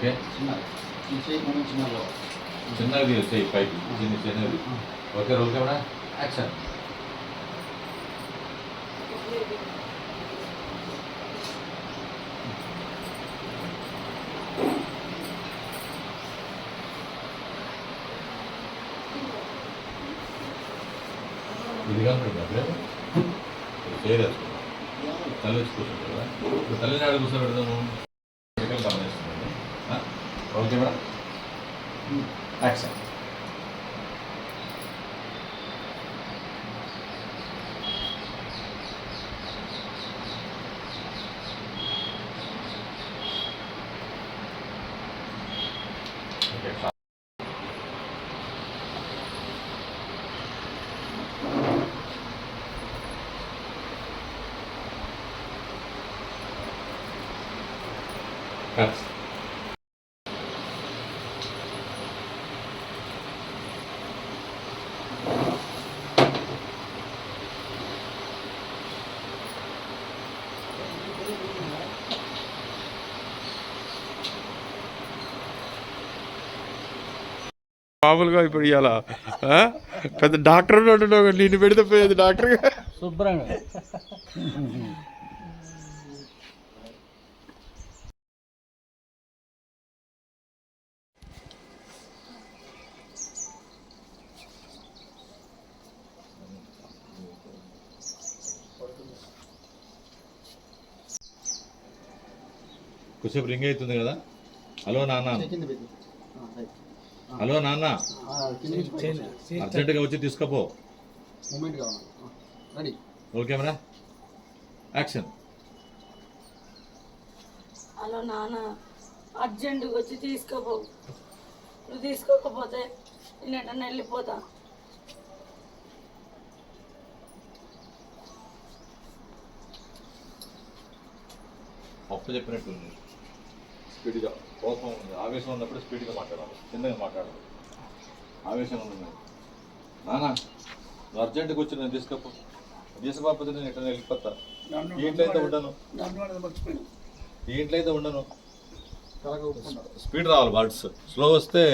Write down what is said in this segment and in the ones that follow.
이렇게? 전날 भी उसे पाई जिन चैनल होते रहोगे बना एक्शन இதுதான் பண்ணுறாங்க செய்யறது தலைவச்சு கூட்டம் தலைநாடு கூட்டம் எடுத்தோம் కదా ఇప్పుడు తల్లిని ఆడ మామూలుగా ఇప్పుడు ఇవాళ పెద్ద డాక్టర్ ఉంటున్నావు నిన్ను పెడితే పోయేది డాక్టర్ శుభ్రంగా. కొద్దిసేపు రింగ్ అవుతుంది కదా? హలో నాన్న. హలో నాన్న. అర్జెంటుగా వచ్చి తీసుకపో. మూమెంట్ కావాలి. ఆ, ready. Roll camera action. Hello నాన్న అర్జెంటుగా వచ్చి తీసుకోపో. నువ్వు తీసుకోకపోతే నేను ఎటన్నా వెళ్ళిపోతా. అప్పు చెప్పినట్టుంది. స్పీడ్గా కోపం ఉంది. ఆవేశం ఉన్నప్పుడు స్పీడ్గా మాట్లాడాలి చిన్నగా మాట్లాడాలి ఆవేశం ఉంది నాన్న నువ్వు అర్జెంటుగా వచ్చి నేను తీసుకపో. తీసుకోకపోతే నేను ఎట్లా వెళ్ళిపోతా. ఇంట్లో అయితే ఉండను. ఇంట్లో అయితే ఉండను. స్పీడ్ రావాలి బర్డ్స్ స్లో వస్తే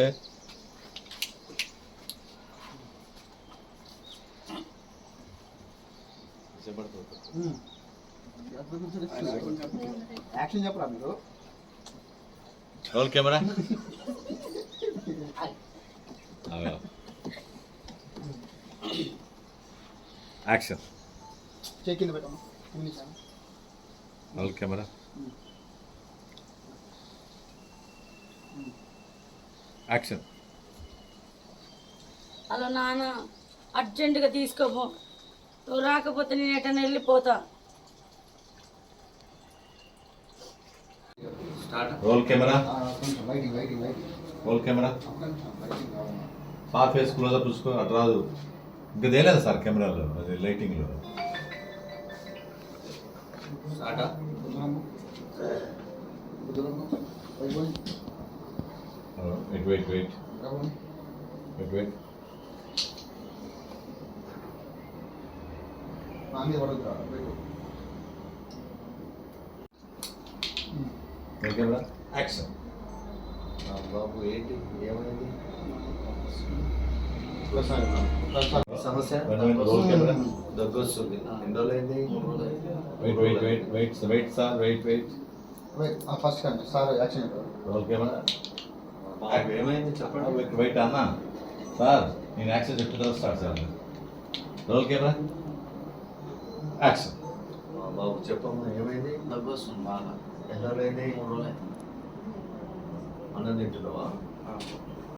యాక్షన్ చెప్పరా మీరు? రోల్ కెమెరా యాక్షన్ చేయి కింద పెట్టమ్మా కింద నుంచి రా. రోల్ కెమెరా యాక్షన్ హలో నాన్న అర్జెంటుగా తీసుకోపో. నువ్వు రాకపోతే నేను ఎటన్నా వెళ్ళిపోతా. రోల్ కెమెరా ఆ, కొంచెం lighting lighting lighting roll camera sir face closeup చూసుకో అటు రాదు. ఇంకా తేలేదు సార్ కెమెరాలో అది లైటింగ్లో. వెయిట్ కెమెరా యాక్షన్ బాబు ఏంటి? ఏమైంది. సమస్య. దగ్గు వస్తుంది ఎన్ని రోజులైంది wait wait wait wait wait sir wait wait wait. ఆ, ఫస్ట్ కానీ సార్ యాక్షన్ రోల్ కెమెరా బాబు ఏమైంది? చెప్పండి. వెయిట్ వెయిట్ అన్న. సార్ నేను యాక్షన్ తర్వాత start sir roll camera action బాబు చెప్పమ్మా ఏమైంది? దగ్గు వస్తుంది బాగా. ఎన్నో రోజులైంది మూడు రోజులు. అన్నం తింటున్నావా?